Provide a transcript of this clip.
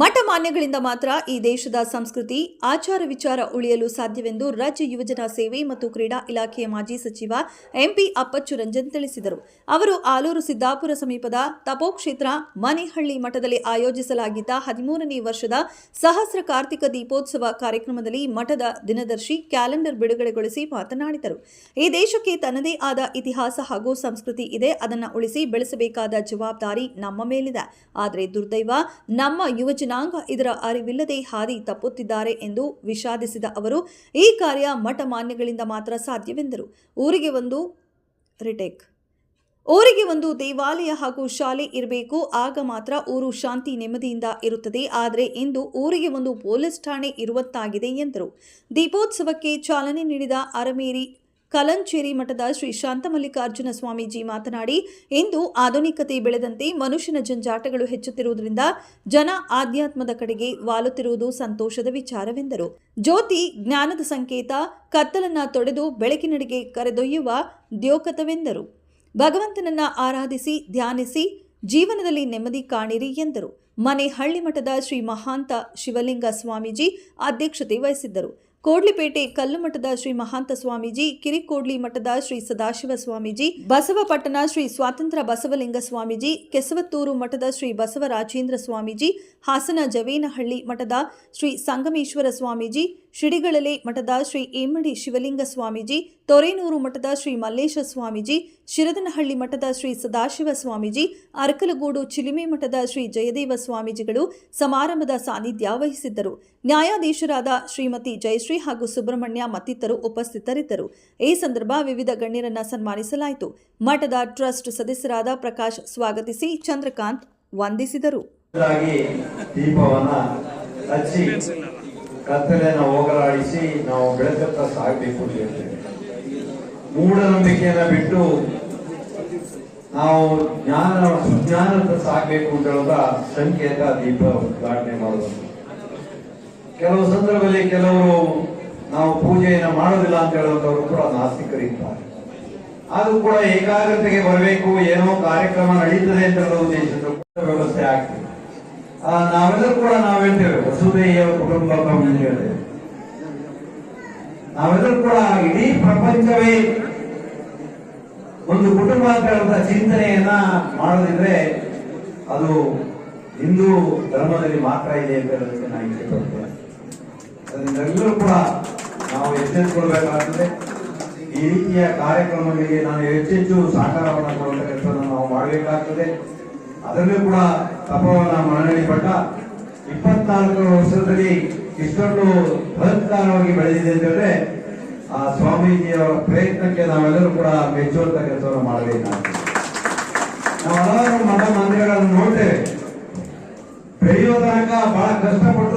ಮಠ ಮಾನ್ಯಗಳಿಂದ ಮಾತ್ರ ಈ ದೇಶದ ಸಂಸ್ಕೃತಿ, ಆಚಾರ ವಿಚಾರ ಉಳಿಯಲು ಸಾಧ್ಯವೆಂದು ರಾಜ್ಯ ಯುವಜನ ಸೇವೆ ಮತ್ತು ಕ್ರೀಡಾ ಇಲಾಖೆಯ ಮಾಜಿ ಸಚಿವ ಎಂಪಿ ಅಪ್ಪಚ್ಚು ರಂಜನ್ ತಿಳಿಸಿದರು. ಅವರು ಆಲೂರು ಸಿದ್ದಾಪುರ ಸಮೀಪದ ತಪೋಕ್ಷೇತ್ರ ಮನೆಹಳ್ಳಿ ಮಠದಲ್ಲಿ ಆಯೋಜಿಸಲಾಗಿದ್ದ ಹದಿಮೂರನೇ ವರ್ಷದ ಸಹಸ್ರ ಕಾರ್ತಿಕ ದೀಪೋತ್ಸವ ಕಾರ್ಯಕ್ರಮದಲ್ಲಿ ಮಠದ ದಿನದರ್ಶಿ ಕ್ಯಾಲೆಂಡರ್ ಬಿಡುಗಡೆಗೊಳಿಸಿ ಮಾತನಾಡಿದರು. ಈ ದೇಶಕ್ಕೆ ತನ್ನದೇ ಆದ ಇತಿಹಾಸ ಹಾಗೂ ಸಂಸ್ಕೃತಿ ಇದೆ. ಅದನ್ನು ಉಳಿಸಿ ಬೆಳೆಸಬೇಕಾದ ಜವಾಬ್ದಾರಿ ನಮ್ಮ ಮೇಲಿದೆ. ಆದರೆ ದುರ್ದೈವ ನಮ್ಮ ಯುವ ಜನಾಂಗ ಇದರ ಅರಿವಿಲ್ಲದೆ ಹಾದಿ ತಪ್ಪುತ್ತಿದ್ದಾರೆ ಎಂದು ವಿಷಾದಿಸಿದ ಅವರು, ಈ ಕಾರ್ಯ ಮಠ ಮಾನ್ಯಗಳಿಂದ ಮಾತ್ರ ಸಾಧ್ಯವೆಂದರು. ಊರಿಗೆ ಒಂದು ರಿಟೇಕ್. ಊರಿಗೆ ಒಂದು ದೇವಾಲಯ ಹಾಗೂ ಶಾಲೆ ಇರಬೇಕು, ಆಗ ಮಾತ್ರ ಊರು ಶಾಂತಿ ನೆಮ್ಮದಿಯಿಂದ ಇರುತ್ತದೆ. ಆದರೆ ಇಂದು ಊರಿಗೆ ಒಂದು ಪೊಲೀಸ್ ಠಾಣೆ ಇರುವಂತಾಗಿದೆ ಎಂದರು. ದೀಪೋತ್ಸವಕ್ಕೆ ಚಾಲನೆ ನೀಡಿದ ಅರಮೇರಿ ಕಲಂಚೇರಿ ಮಠದ ಶ್ರೀ ಶಾಂತಮಲ್ಲಿಕಾರ್ಜುನ ಸ್ವಾಮೀಜಿ ಮಾತನಾಡಿ, ಇಂದು ಆಧುನಿಕತೆ ಬೆಳೆದಂತೆ ಮನುಷ್ಯನ ಜಂಜಾಟಗಳು ಹೆಚ್ಚುತ್ತಿರುವುದರಿಂದ ಜನ ಆಧ್ಯಾತ್ಮದ ಕಡೆಗೆ ವಾಲುತ್ತಿರುವುದು ಸಂತೋಷದ ವಿಚಾರವೆಂದರು. ಜ್ಯೋತಿ ಜ್ಞಾನದ ಸಂಕೇತ, ಕತ್ತಲನ್ನ ತೊಡೆದು ಬೆಳಕಿನಡೆಗೆ ಕರೆದೊಯ್ಯುವ ದ್ಯೋಕತವೆಂದರು. ಭಗವಂತನನ್ನ ಆರಾಧಿಸಿ, ಧ್ಯಾನಿಸಿ, ಜೀವನದಲ್ಲಿ ನೆಮ್ಮದಿ ಕಾಣಿರಿ ಎಂದರು. ಮನೆ ಹಳ್ಳಿ ಮಠದ ಶ್ರೀ ಮಹಾಂತ ಶಿವಲಿಂಗ ಸ್ವಾಮೀಜಿ ಅಧ್ಯಕ್ಷತೆ ವಹಿಸಿದ್ದರು. ಕೋಡ್ಲಿಪೇಟೆ ಕಲ್ಲುಮಠದ ಶ್ರೀ ಮಹಾಂತ ಸ್ವಾಮೀಜಿ, ಕಿರಿಕೋಡ್ಲಿ ಮಠದ ಶ್ರೀ ಸದಾಶಿವ ಸ್ವಾಮೀಜಿ, ಬಸವಪಟ್ಟಣ ಶ್ರೀ ಸ್ವಾತಂತ್ರ್ಯ ಬಸವಲಿಂಗ ಸ್ವಾಮೀಜಿ, ಕೆಸವತ್ತೂರು ಮಠದ ಶ್ರೀ ಬಸವರಾಜೇಂದ್ರ ಸ್ವಾಮೀಜಿ, ಹಾಸನ ಜವೇನಹಳ್ಳಿ ಮಠದ ಶ್ರೀ ಸಂಗಮೇಶ್ವರ ಸ್ವಾಮೀಜಿ ಶಿಡಿಗಳಲೆ ಮಠದ ಶ್ರೀ ಏಮಡಿ ಶಿವಲಿಂಗ ಸ್ವಾಮೀಜಿ, ತೊರೇನೂರು ಮಠದ ಶ್ರೀ ಮಲ್ಲೇಶ ಸ್ವಾಮೀಜಿ, ಶಿರದನಹಳ್ಳಿ ಮಠದ ಶ್ರೀ ಸದಾಶಿವ ಸ್ವಾಮೀಜಿ, ಅರಕಲಗೂಡು ಚಿಲಿಮೆ ಮಠದ ಶ್ರೀ ಜಯದೇವ ಸ್ವಾಮೀಜಿಗಳು ಸಮಾರಂಭದ ಸಾನ್ನಿಧ್ಯ ವಹಿಸಿದ್ದರು. ನ್ಯಾಯಾಧೀಶರಾದ ಶ್ರೀಮತಿ ಜಯಶ್ರೀ ಹಾಗೂ ಸುಬ್ರಹ್ಮಣ್ಯ ಮತ್ತಿತರು ಉಪಸ್ಥಿತರಿದ್ದರು. ಈ ಸಂದರ್ಭ ವಿವಿಧ ಗಣ್ಯರನ್ನ ಸನ್ಮಾನಿಸಲಾಯಿತು. ಮಠದ ಟ್ರಸ್ಟ್ ಸದಸ್ಯರಾದ ಪ್ರಕಾಶ್ ಸ್ವಾಗತಿಸಿ ಚಂದ್ರಕಾಂತ್ ವಂದಿಸಿದರು. ಕತ್ತಲೆಯನ್ನು ಹೋಗಲಾಡಿಸಿ ನಾವು ಬೆಳಕತ್ತ ಸಾಗಬೇಕು ಅಂತ ಹೇಳ್ತೇವೆ. ಮೂಢನಂಬಿಕೆಯನ್ನ ಬಿಟ್ಟು ನಾವು ಜ್ಞಾನ ಸುಜ್ಞಾನದ ಸಾಗಬೇಕು ಅಂತ ಹೇಳುವ ಸಂಕೇತ ದೀಪ ಉದ್ಘಾಟನೆ ಮಾಡೋದು. ಕೆಲವು ಸಂದರ್ಭದಲ್ಲಿ ಕೆಲವರು ನಾವು ಪೂಜೆಯನ್ನ ಮಾಡೋದಿಲ್ಲ ಅಂತ ಹೇಳುವಂತವರು ಕೂಡ ನಾಸ್ತಿಕರಿದ್ದಾರೆ ಆದರೂ ಕೂಡ ಏಕಾಗ್ರತೆಗೆ ಬರಬೇಕು, ಏನೋ ಕಾರ್ಯಕ್ರಮ ನಡೀತದೆ ಅಂತ ಹೇಳೋ ಉದ್ದೇಶದ ವ್ಯವಸ್ಥೆ ಆಗ್ತದೆ. ನಾವೆಲ್ಲರೂ ಕೂಡ ನಾವು ಹೇಳ್ತೇವೆ ವಸುದೆಯ ಕುಟುಂಬ ಹೇಳ್ತೇವೆ ನಾವೆಲ್ಲರೂ ಕೂಡ ಇಡೀ ಪ್ರಪಂಚವೇ ಒಂದು ಕುಟುಂಬ ಅಂತ ಹೇಳುವಂತ ಚಿಂತನೆಯನ್ನ ಮಾಡೋದಿದ್ರೆ ಅದು ಹಿಂದೂ ಧರ್ಮದಲ್ಲಿ ಮಾತ್ರ ಇದೆ ಅಂತ ಹೇಳೋದಕ್ಕೆ ನಾನು ಇಚ್ಛೆ ಪಡ್ತೇನೆ ಅದರಿಂದ ಎಲ್ಲರೂ ಕೂಡ ನಾವು ಎಚ್ಚೆತ್ತುಕೊಳ್ಬೇಕಾಗ್ತದೆ ಈ ರೀತಿಯ ಕಾರ್ಯಕ್ರಮಗಳಿಗೆ ನಾನು ಹೆಚ್ಚೆಚ್ಚು ಸಹಕಾರವನ್ನು ಕೊಡುವಂತ ಕೆಲಸವನ್ನು ನಾವು ಮಾಡಬೇಕಾಗ್ತದೆ. ಅದರಲ್ಲೂ ಕೂಡ ತಪವನ್ನ ಮನವಿ ಪಟ್ಟ ಇಪ್ಪತ್ನಾಲ್ಕು ವರ್ಷದಲ್ಲಿ ಇಷ್ಟೊಂದು ಬೃಹತ್ಕಾರವಾಗಿ ಬೆಳೆದಿದೆ ಅಂತ ಹೇಳಿದ್ರೆ, ಆ ಸ್ವಾಮೀಜಿಯವರ ಪ್ರಯತ್ನಕ್ಕೆ ನಾವೆಲ್ಲರೂ ಕೂಡ ಮೆಚ್ಚುವಂತ ಕೆಲಸವನ್ನು ಮಾಡಬೇಕಾಗ್ತದೆ. ನಾವು ಹಲವಾರು ಮಠ ಮಂದಿರಗಳನ್ನು ನೋಡ್ತೇವೆ. ಬೆಳೆಯುವ ತನಕ ಬಹಳ ಕಷ್ಟಪಟ್ಟು